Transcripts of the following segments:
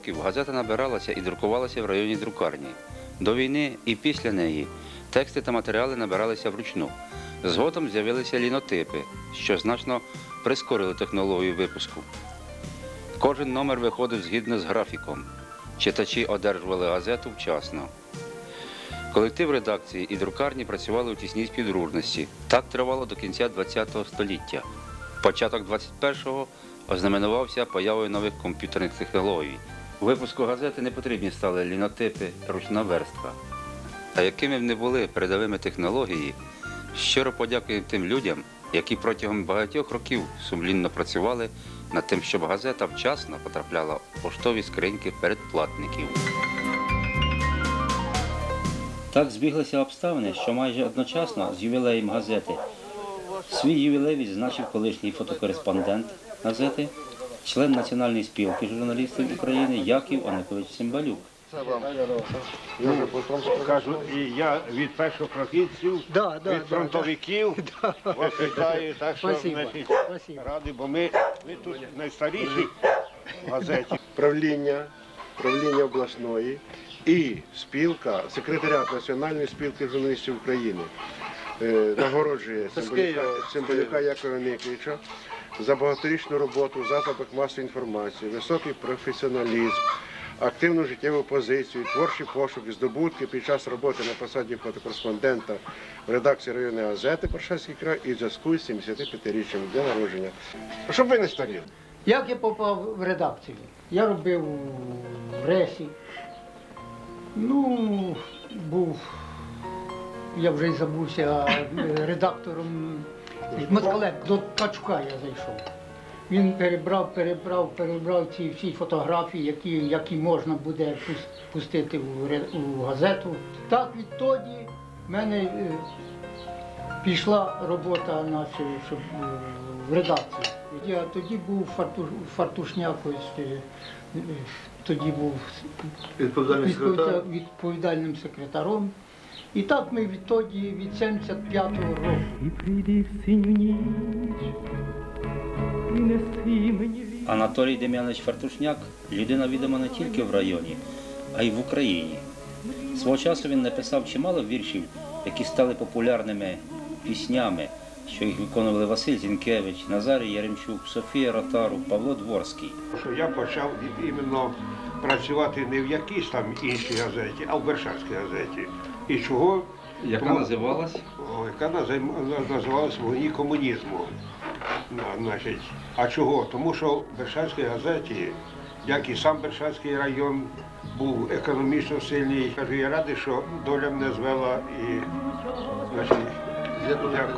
Років газета набиралася і друкувалася в районі друкарні. До війни і після неї тексти та матеріали набиралися вручну. Згодом з'явилися лінотипи, що значно прискорили технологію випуску. Кожен номер виходив згідно з графіком. Читачі одержували газету вчасно. Колектив редакції і друкарні працювали у тісній співдружності. Так тривало до кінця ХХ століття. Початок 21-го ознаменувався появою нових комп'ютерних технологій. Випуску газети не потрібні стали лінотипи, ручна верстка. А якими б не були передовими технології, щиро подякуємо тим людям, які протягом багатьох років сумлінно працювали над тим, щоб газета вчасно потрапляла у поштові скриньки передплатників. Так збіглися обставини, що майже одночасно з ювілеєм газети свій ювілей відзначив колишній фотокореспондент газети, член Національної спілки журналістів України Яків Аникович Цимбалюк. Ну, Кажу, і я від першопрохідців, Да, да, від да, фронтовиків вас вітаю, так що раді, бо ми, ми тут найстаріші в газеті. правління, правління обласної і спілка, секретаріат Національної спілки журналістів України е, нагороджує Цимбалюка Якова Николича за багаторічну роботу в засобах масової інформації, високий професіоналізм, активну життєву позицію, творчий пошук, здобутки під час роботи на посаді фотокореспондента в редакції районної газети Паршавський край і в зв'язку з 75-річчям дня народження. Щоб ви не старіли. Як я попав в редакцію? Я робив в Ресі. Ну, був, я вже й забувся е, Москалем, до Ткачука я зайшов. Він перебрав, перебрав, перебрав ці всі фотографії, які, які можна буде пустити у, у газету. Так відтоді в мене е, пішла робота на щоб е, в редакції. Я тоді був фартуш, фартушняк, ось, е, е, тоді був відповідальним секретаром. І так ми відтоді від 75-го року. І прийди в синю ніч, принеси мені вісь. Анатолій Дем'янович Фартушняк людина відома не тільки в районі, а й в Україні. Свого часу він написав чимало віршів, які стали популярними піснями, що їх виконували Василь Зінкевич, Назарій Яремчук, Софія Ротару, Павло Дворський. Що я почав іменно працювати не в якійсь там іншій газеті, а в Бершанській газеті. І чого? Яка Тому- називалась? О, яка називалась вогні комунізму. Значить, а чого? Тому що в Бершанській газеті, як і сам Бершанський район, був економічно сильний. Кажу, я радий, що доля мене звела і значить, як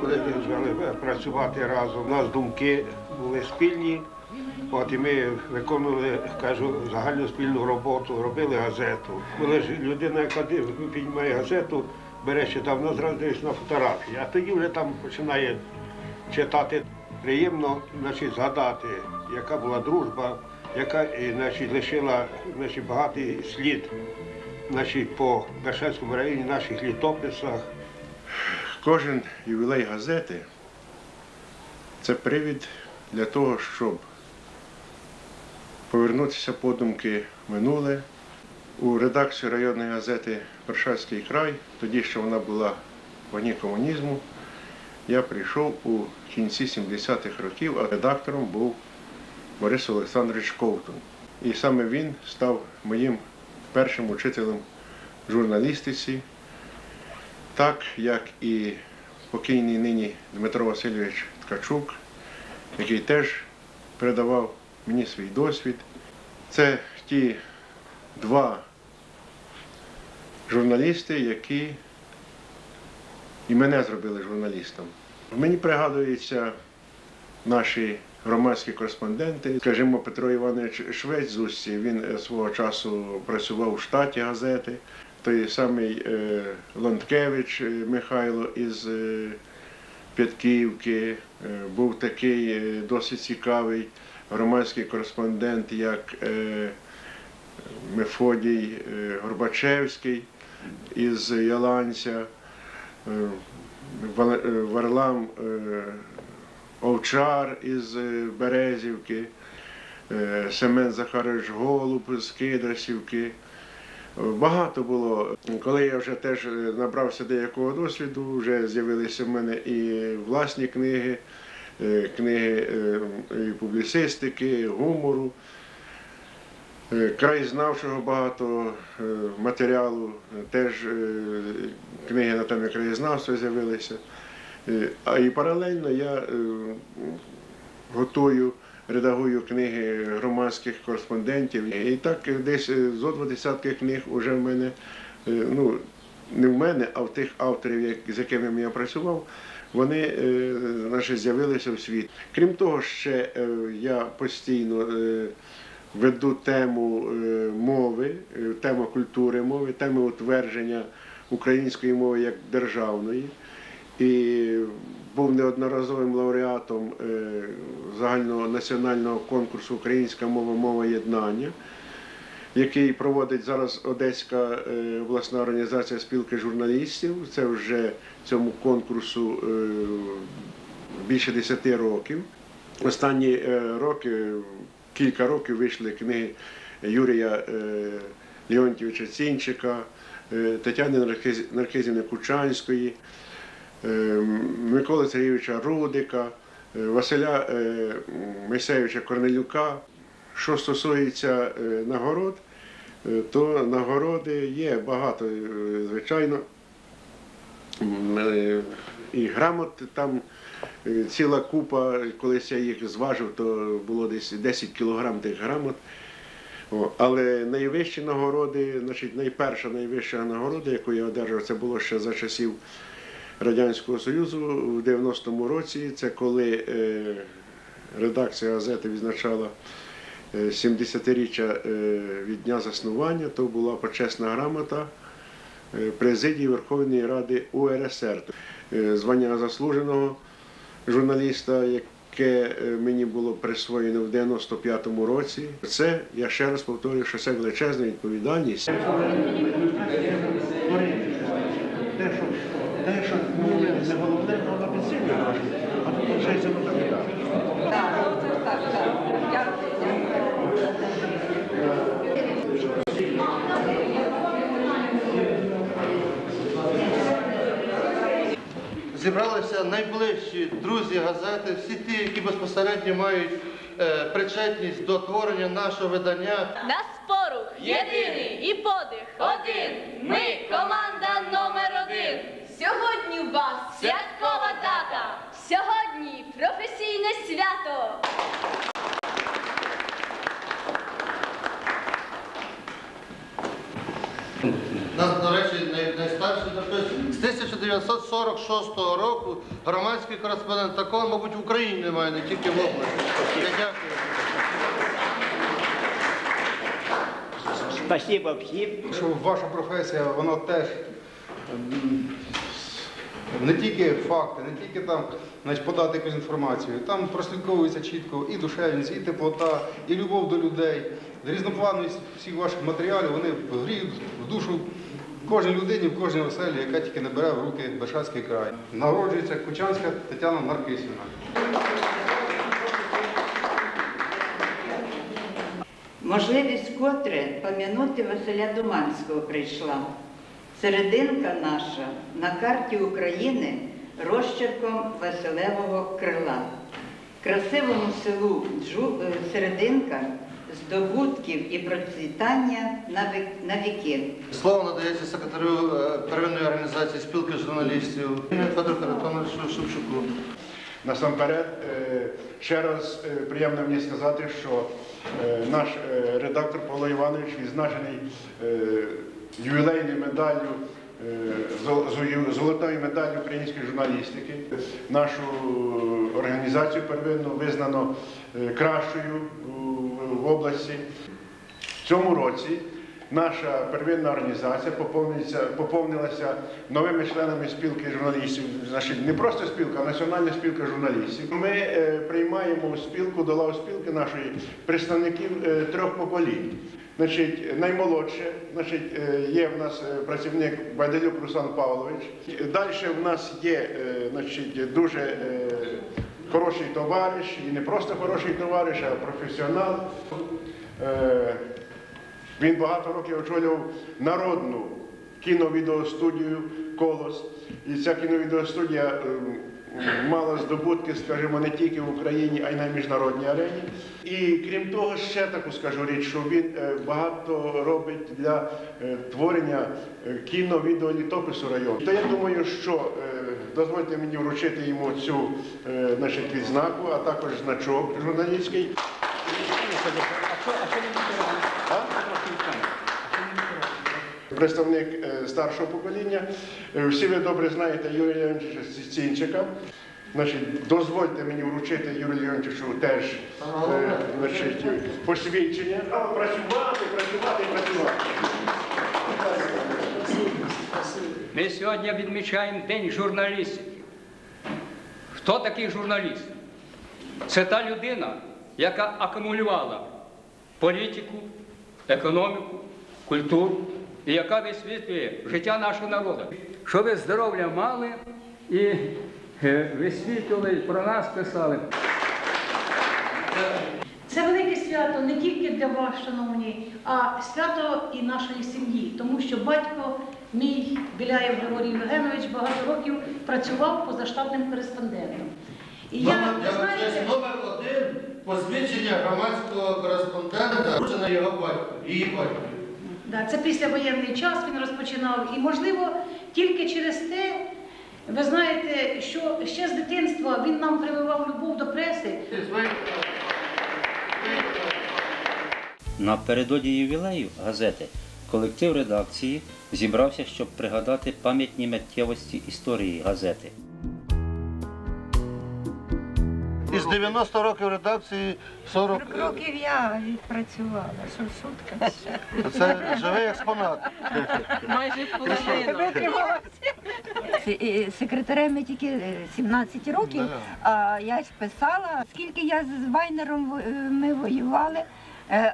коли ми звели працювати разом. У нас думки були спільні. От і ми виконували, кажу, загальну спільну роботу, робили газету. Коли ж людина, яка піднімає газету, бере читав, вона зразу на фотографії, а тоді вже там починає читати. Приємно значить, згадати, яка була дружба, яка значить, лишила значить, багатий слід значить, по Бершанському районі, наших літописах. Кожен ювілей газети це привід для того, щоб повернутися подумки минуле. У редакцію районної газети Першацький край, тоді ще вона була в вогні комунізму, я прийшов у кінці 70-х років, а редактором був Борис Олександрович Ковтун. І саме він став моїм першим учителем журналістиці, так як і покійний нині Дмитро Васильович Ткачук, який теж передавав мені свій досвід. Це ті два журналісти, які і мене зробили журналістом. Мені пригадуються наші громадські кореспонденти, скажімо, Петро Іванович Швець з Усті, він е, свого часу працював у штаті газети. Той самий е, Лонткевич е, Михайло із П'ятківки, був такий досить цікавий громадський кореспондент, як е, Мефодій е, Горбачевський із Яланця, е, Варлам Овчар із Березівки. Семен Захарович Голуб з Кидрасівки. Багато було. Коли я вже теж набрався деякого досвіду, вже з'явилися в мене і власні книги, книги е, публіцистики, гумору, е, краєзнавчого багато е, матеріалу, е, теж е, книги на темі краєзнавства з'явилися. Е, А і паралельно я е, готую, редагую книги громадських кореспондентів. І так е, десь е, зо два десятки книг вже в мене, е, ну, не в мене, а в тих авторів, з якими я працював, вони е, значить, з'явилися в світ. Крім того, ще е, я постійно е, веду тему е, мови, е, тему культури мови, тему утвердження української мови як державної. І був неодноразовим лауреатом е, загальнонаціонального конкурсу Українська мова, мова єднання, який проводить зараз Одеська е, обласна організація спілки журналістів. Це вже цьому конкурсу е, більше 10 років. Останні е, роки, кілька років вийшли книги Юрія Леонтьовича Цінчика, Тетяни Наркиз- Наркизівни Кучанської. Миколи Сергійовича Рудика, Василя е, Корнелюка. Що стосується е, нагород, е, то нагороди є багато, е, звичайно. І грамот там ціла купа, колись я їх зважив, то було десь 10 кілограм тих грамот. Але найвищі нагороди, значить, найперша найвища нагорода, яку я одержав, це було ще за часів Радянського Союзу в 90-му році. Це коли редакція газети відзначала 70-річчя е, від дня заснування, то була почесна грамота е, президії Верховної Ради УРСР. Е, Звання заслуженого журналіста, яке е, мені було присвоєно в 95-му році. Це, я ще раз повторюю, що це величезна відповідальність. Те, що, те, що не головне, воно підсилює трошки, а тут виходить, воно так і так. Зібралися найближчі друзі газети, всі ті, які безпосередньо мають е, причетність до творення нашого видання. На спорух єдиний і подих один. Ми команда номер один. Сьогодні у вас святкова дата. Сьогодні професійне свято. Нас, до речі, най, найстарший допис з 1946 року громадський кореспондент. Такого, мабуть, в Україні немає, не тільки в області. Я дякую. Спасибо всім. що ваша професія, вона теж не тільки факти, не тільки там значить, подати якусь інформацію. Там прослідковується чітко і душевність, і теплота, і любов до людей. Різноплановість всіх ваших матеріалів вони гріють в душу кожній людині, в кожній оселі, яка тільки не в руки Бершацький край. Народжується Кучанська Тетяна Наркисівна. Можливість котре пом'янути Василя Думанського прийшла. Серединка наша на карті України розчерком Василевого крила. Красивому селу Джу- е, Серединка здобутків і процвітання на вік- віки. Слово надається секретарю е, первинної організації спілки журналістів Федору Харитоновичу Шевчуку. Насамперед, е, ще раз е, приємно мені сказати, що наш редактор Павло Іванович відзначений ювілейною медаллю, зол- золотою медаллю української журналістики. Нашу організацію первинно визнано кращою у- області. В цьому році наша первинна організація поповнилася новими членами спілки журналістів. Не просто спілка, а національна спілка журналістів. Ми е, приймаємо спілку до лав спілки нашої представників е, трьох поколінь. Значить, наймолодше, значить, е, є в нас працівник Байдалюк Руслан Павлович. Далі в нас є значить, дуже хороший товариш, і не просто хороший товариш, а професіонал. Е, Він багато років очолював народну кіновідеостудію Колос. І ця кіновідеостудія ем, мала здобутки, скажімо, не тільки в Україні, а й на міжнародній арені. І крім того, ще таку скажу річ, що він е, багато робить для е, творення е, кіно-відеолітопису району. То я думаю, що е, дозвольте мені вручити йому цю е, значить, відзнаку, а також значок журналістський. Представник е, старшого покоління. Е, Всі ви добре знаєте Юрія Леонтьовича Стінчика. Значить, дозвольте мені вручити Юрію Леонтьовичу теж значить, посвідчення. Працювати, працювати працювати. Ми сьогодні відмічаємо День журналістики. Хто такий журналіст? Це та людина, яка акумулювала політику, економіку, культуру і яка висвітлює життя нашого народу. Що ви здоров'я мали і е, висвітлювали, про нас писали. Це велике свято не тільки для вас, шановні, а свято і нашої сім'ї, тому що батько мій Біляєв Григорій Євгенович багато років працював позаштатним кореспондентом. І я, Номер- я знаєте, номер один посвідчення громадського кореспондента вручено його батько, її батько. да, це післявоєнний час він розпочинав. І, можливо, тільки через те, ви знаєте, що ще з дитинства він нам прививав любов до преси. Напередодні ювілею газети колектив редакції зібрався, щоб пригадати пам'ятні миттєвості історії газети. Із 90 років редакції 40 Років я відпрацювала, що шутка. це живий експонат. Се- Секретарем я тільки е, 17 років, а я ж писала, скільки я з Вайнером е, ми воювали, е,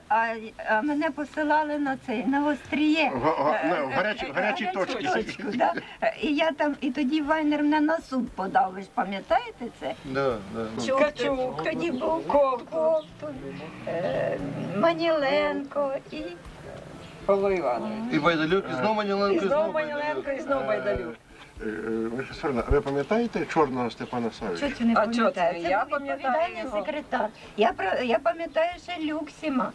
а, а мене посилали на цей на остріє. Га- га- Е, е, гарячі- е, гарячі точки. точку, да. Е, І я там, і тоді Вайнер мене на суд подав. Ви ж пам'ятаєте це? Да, да. Чукчук, тоді був Ковтун, е, Маніленко і І Байдалюк, і знову Маніленко, і знову Маніленко, і знову Байдалюк. Е, е, ви пам'ятаєте чорного Степана Савича? Що це не пам'ятаю? Це був відповідальний секретар. Я, про- я пам'ятаю ще Люксіма.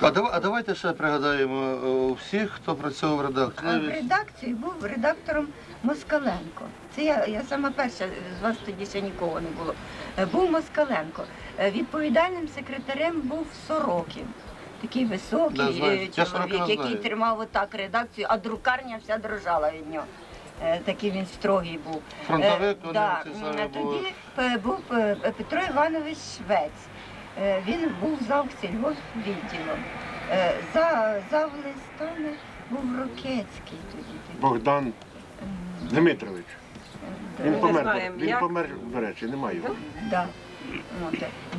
А, давай, а давайте ще пригадаємо е, всіх, хто працював в А в редакції. редакції був редактором Москаленко. Це я, я сама перша, з вас тоді ще нікого не було. Був Москаленко. Відповідальним секретарем був Сорокін. Такий високий Да, Я чоловік, який тримав отак редакцію, а друкарня вся дрожала від нього. Е, Такий він строгий був. Фронтовик, Е, вони да. самі були. Тоді е, був Петро Іванович Швець. Він був зав сільгоспвідділом. Е, За, зав листами був Рокецький тоді. Богдан Дмитрович. Він помер. Він помер, до речі, немає його. Да.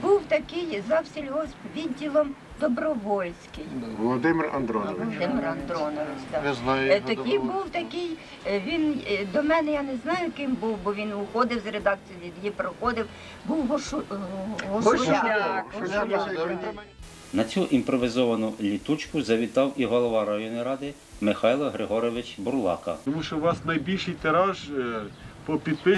Був такий зав сільгоспвідділом Добровольський. Володимир Андронович. Володимир Андронович. да. Я знаю Е, його Такий Добровольський. був такий, е, він е, до мене я не знаю, ким був, бо він уходив з редакції, від її проходив. Був Гошу, е, Гошуляк. Гошуляк. На цю імпровізовану літучку завітав і голова районної ради Михайло Григорович Бурлака. Тому що у вас найбільший тираж е, по підписі.